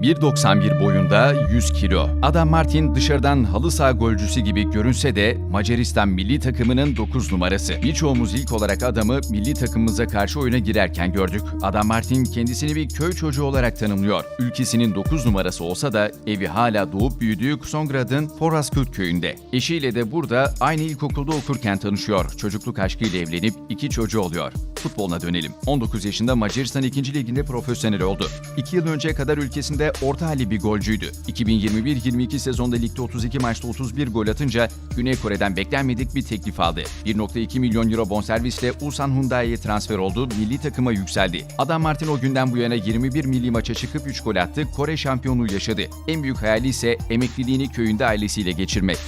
1.91 boyunda 100 kilo. Adam Martin dışarıdan halı saha golcüsü gibi görünse de Macaristan milli takımının 9 numarası. Birçoğumuz ilk olarak adamı milli takımımıza karşı oyuna girerken gördük. Adam Martin kendisini bir köy çocuğu olarak tanımlıyor. Ülkesinin 9 numarası olsa da evi hala doğup büyüdüğü Kusongrad'ın Poraskut köyünde. Eşiyle de burada aynı ilkokulda okurken tanışıyor. Çocukluk aşkıyla evlenip iki çocuğu oluyor. Futboluna dönelim. 19 yaşında Macaristan 2. Ligi'nde profesyonel oldu. 2 yıl önceye kadar ülkesinde orta halli bir golcüydü. 2021-22 sezonda ligde 32 maçta 31 gol atınca Güney Kore'den beklenmedik bir teklif aldı. 1.2 milyon euro bonservisle Ulsan Hyundai'ye transfer oldu, milli takıma yükseldi. Adam Martin o günden bu yana 21 milli maça çıkıp 3 gol attı, Kore şampiyonluğu yaşadı. En büyük hayali ise emekliliğini köyünde ailesiyle geçirmek.